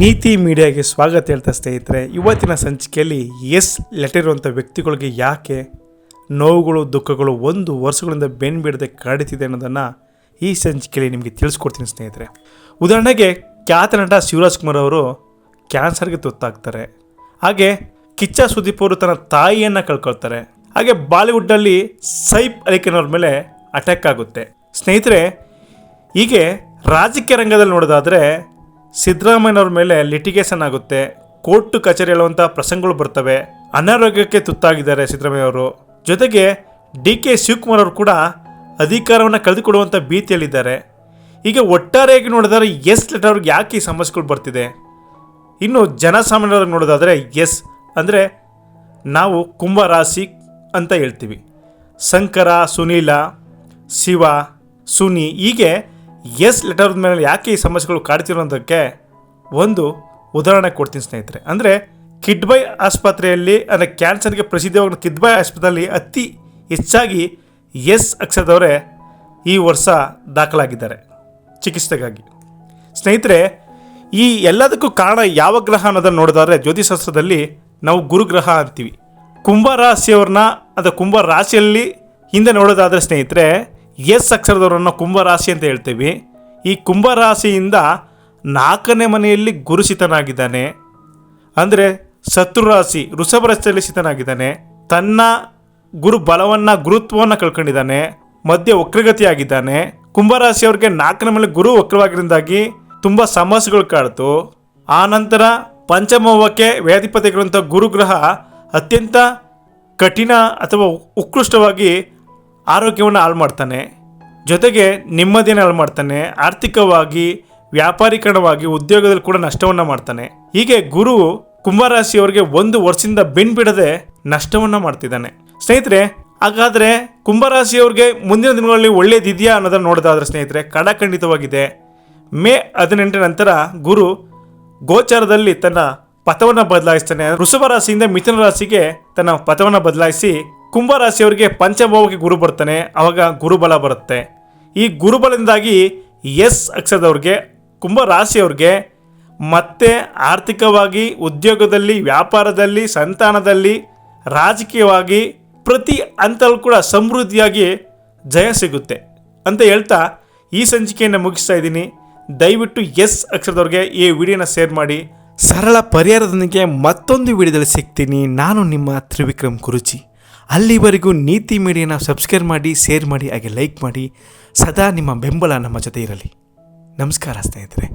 ನೀತಿ ಮೀಡಿಯಾಗೆ ಸ್ವಾಗತ ಹೇಳ್ತಾ ಸ್ನೇಹಿತರೆ, ಇವತ್ತಿನ ಸಂಚಿಕೆಯಲ್ಲಿ ಎಸ್ ಲೆಟರ್ ಇರುವಂಥ ವ್ಯಕ್ತಿಗಳಿಗೆ ಯಾಕೆ ನೋವುಗಳು, ದುಃಖಗಳು ಒಂದು ವರ್ಷಗಳಿಂದ ಬೆನ್ನು ಬಿಡದೆ ಕಾಡುತ್ತಿದೆ ಅನ್ನೋದನ್ನು ಈ ಸಂಚಿಕೆಯಲ್ಲಿ ನಿಮಗೆ ತಿಳಿಸ್ಕೊಡ್ತೀನಿ ಸ್ನೇಹಿತರೆ. ಉದಾಹರಣೆಗೆ ಖ್ಯಾತ ನಟ ಶಿವರಾಜ್ ಕುಮಾರ್ ಅವರು ಕ್ಯಾನ್ಸರ್ಗೆ ತುತ್ತಾಗ್ತಾರೆ. ಹಾಗೆ ಕಿಚ್ಚ ಸುದೀಪ್ ಅವರು ತನ್ನ ತಾಯಿಯನ್ನು ಕಳ್ಕೊಳ್ತಾರೆ. ಹಾಗೆ ಬಾಲಿವುಡ್ನಲ್ಲಿ ಸೈಪ್ ಅಲಿಕನವ್ರ ಮೇಲೆ ಅಟ್ಯಾಕ್ ಆಗುತ್ತೆ. ಸ್ನೇಹಿತರೆ, ಹೀಗೆ ರಾಜಕೀಯ ರಂಗದಲ್ಲಿ ನೋಡೋದಾದರೆ ಸಿದ್ದರಾಮಯ್ಯನವ್ರ ಮೇಲೆ ಲಿಟಿಗೇಷನ್ ಆಗುತ್ತೆ. ಕೋರ್ಟ್ ಕಚೇರಿ ಹೇಳುವಂಥ ಪ್ರಸಂಗಗಳು ಬರ್ತವೆ. ಅನಾರೋಗ್ಯಕ್ಕೆ ತುತ್ತಾಗಿದ್ದಾರೆ ಸಿದ್ದರಾಮಯ್ಯ ಅವರು ಜೊತೆಗೆ ಡಿ ಕೆ ಶಿವಕುಮಾರ್ ಅವರು ಕೂಡ ಅಧಿಕಾರವನ್ನು ಕಳೆದುಕೊಡುವಂಥ ಭೀತಿಯಲ್ಲಿದ್ದಾರೆ. ಈಗ ಒಟ್ಟಾರೆಯಾಗಿ ನೋಡಿದರೆ ಎಸ್ ಲೆಟರ್ ಅವ್ರಿಗೆ ಯಾಕೆ ಈ ಸಮಸ್ಯೆಗಳು ಬರ್ತಿದೆ? ಇನ್ನು ಜನಸಾಮಾನ್ಯರಾಗಿ ನೋಡೋದಾದರೆ ಎಸ್ ಅಂದರೆ ನಾವು ಕುಂಭ ರಾಶಿ ಅಂತ ಹೇಳ್ತೀವಿ. ಶಂಕರ, ಸುನೀಲ, ಶಿವ, ಸುನಿ ಹೀಗೆ ಎಸ್ ಲೆಟರ್ ಮೇಲೆ ಯಾಕೆ ಈ ಸಮಸ್ಯೆಗಳು ಕಾಡ್ತಿರೋದಕ್ಕೆ ಒಂದು ಉದಾಹರಣೆ ಕೊಡ್ತೀನಿ ಸ್ನೇಹಿತರೆ. ಅಂದರೆ ಕಿಡ್ಬೈ ಆಸ್ಪತ್ರೆಯಲ್ಲಿ, ಅಂದರೆ ಕ್ಯಾನ್ಸರ್ಗೆ ಪ್ರಸಿದ್ಧವಾಗಿರೋ ಕಿಡ್ಬೈ ಆಸ್ಪತ್ರೆಯಲ್ಲಿ ಅತಿ ಹೆಚ್ಚಾಗಿ ಎಸ್ ಅಕ್ಷರದವರೇ ಈ ವರ್ಷ ದಾಖಲಾಗಿದ್ದಾರೆ ಚಿಕಿತ್ಸೆಗಾಗಿ. ಸ್ನೇಹಿತರೆ, ಈ ಎಲ್ಲದಕ್ಕೂ ಕಾರಣ ಯಾವ ಗ್ರಹ ಅನ್ನೋದನ್ನು ನೋಡಿದ್ರೆ ಜ್ಯೋತಿಷಾಸ್ತ್ರದಲ್ಲಿ ನಾವು ಗುರುಗ್ರಹ ಅಂತೀವಿ. ಕುಂಭ ರಾಶಿಯವ್ರನ್ನ, ಅದು ಕುಂಭ ರಾಶಿಯಲ್ಲಿ ಹಿಂದೆ ನೋಡೋದಾದರೆ ಸ್ನೇಹಿತರೆ ಎಸ್ ಅಕ್ಷರದವರನ್ನು ಕುಂಭರಾಶಿ ಅಂತ ಹೇಳ್ತೀವಿ. ಈ ಕುಂಭರಾಶಿಯಿಂದ ನಾಲ್ಕನೇ ಮನೆಯಲ್ಲಿ ಗುರುಸಿತನಾಗಿದ್ದಾನೆ ಅಂದರೆ ಶತ್ರುರಾಶಿ ರಾಶಿಯಲ್ಲಿ ಸಿತನಾಗಿದ್ದಾನೆ ತನ್ನ ಗುರು ಬಲವನ್ನು, ಗುರುತ್ವವನ್ನು ಕಳ್ಕೊಂಡಿದ್ದಾನೆ. ಮಧ್ಯೆ ವಕ್ರಗತಿಯಾಗಿದ್ದಾನೆ. ಕುಂಭರಾಶಿಯವ್ರಿಗೆ ನಾಲ್ಕನೇ ಮೇಲೆ ಗುರು ವಕ್ರವಾಗಿರೋದಾಗಿ ತುಂಬ ಸಮಸ್ಯೆಗಳು ಕಾಡ್ತು. ಆ ನಂತರ ಪಂಚಮವಕ್ಕೆ ವ್ಯಾಧಿಪತಿಗಳಂಥ ಗುರುಗ್ರಹ ಅತ್ಯಂತ ಕಠಿಣ ಅಥವಾ ಉತ್ಕೃಷ್ಟವಾಗಿ ಆರೋಗ್ಯವನ್ನು ಹಾಳು ಮಾಡ್ತಾನೆ, ಜೊತೆಗೆ ನೆಮ್ಮದಿಯನ್ನು ಹಾಳು ಮಾಡ್ತಾನೆ, ಆರ್ಥಿಕವಾಗಿ, ವ್ಯಾಪಾರೀಕರಣವಾಗಿ, ಉದ್ಯೋಗದಲ್ಲಿ ಕೂಡ ನಷ್ಟವನ್ನು ಮಾಡ್ತಾನೆ. ಹೀಗೆ ಗುರು ಕುಂಭರಾಶಿಯವರಿಗೆ ಒಂದು ವರ್ಷದಿಂದ ಬೆನ್ ಬಿಡದೆ ನಷ್ಟವನ್ನು ಮಾಡ್ತಿದ್ದಾನೆ. ಸ್ನೇಹಿತರೆ, ಹಾಗಾದರೆ ಕುಂಭರಾಶಿಯವ್ರಿಗೆ ಮುಂದಿನ ದಿನಗಳಲ್ಲಿ ಒಳ್ಳೇದಿದೆಯಾ ಅನ್ನೋದನ್ನು ನೋಡೋದಾದ್ರೆ ಸ್ನೇಹಿತರೆ ಖಂಡಿತವಾಗಿದೆ ಮೇ ಹದಿನೆಂಟರ ನಂತರ ಗುರು ಗೋಚಾರದಲ್ಲಿ ತನ್ನ ಪಥವನ್ನು ಬದಲಾಯಿಸ್ತಾನೆ. ವೃಷಭ ರಾಶಿಯಿಂದ ಮಿಥುನ ರಾಶಿಗೆ ತನ್ನ ಪಥವನ್ನು ಬದಲಾಯಿಸಿ ಕುಂಭ ರಾಶಿಯವರಿಗೆ ಪಂಚಭಾವಕ್ಕೆ ಗುರು ಬರ್ತಾನೆ, ಅವಾಗ ಗುರುಬಲ ಬರುತ್ತೆ. ಈ ಗುರುಬಲದಿಂದಾಗಿ ಎಸ್ ಅಕ್ಷರದವ್ರಿಗೆ, ಕುಂಭರಾಶಿಯವ್ರಿಗೆ ಮತ್ತೆ ಆರ್ಥಿಕವಾಗಿ, ಉದ್ಯೋಗದಲ್ಲಿ, ವ್ಯಾಪಾರದಲ್ಲಿ, ಸಂತಾನದಲ್ಲಿ, ರಾಜಕೀಯವಾಗಿ ಪ್ರತಿ ಹಂತಲ್ಲೂ ಕೂಡ ಸಮೃದ್ಧಿಯಾಗಿ ಜಯ ಸಿಗುತ್ತೆ ಅಂತ ಹೇಳ್ತಾ ಈ ಸಂಚಿಕೆಯನ್ನು ಮುಗಿಸ್ತಾ ಇದ್ದೀನಿ. ದಯವಿಟ್ಟು ಎಸ್ ಅಕ್ಷರದವ್ರಿಗೆ ಈ ವಿಡಿಯೋನ ಶೇರ್ ಮಾಡಿ. ಸರಳ ಪರಿಹಾರದೊಂದಿಗೆ ಮತ್ತೊಂದು ವಿಡಿಯೋದಲ್ಲಿ ಸಿಗ್ತೀನಿ. ನಾನು ನಿಮ್ಮ ತ್ರಿವಿಕ್ರಮ್ ಗುರುಜಿ. ಅಲ್ಲಿವರೆಗೂ ನೀತಿ ಮೀಡಿಯಾನ ಸಬ್ಸ್ಕ್ರೈಬ್ ಮಾಡಿ ಶೇರ್ ಮಾಡಿ, ಹಾಗೆ ಲೈಕ್ ಮಾಡಿ. ಸದಾ ನಿಮ್ಮ ಬೆಂಬಲ ನಮ್ಮ ಜೊತೆ ಇರಲಿ. ನಮಸ್ಕಾರ ಸ್ನೇಹಿತರೆ.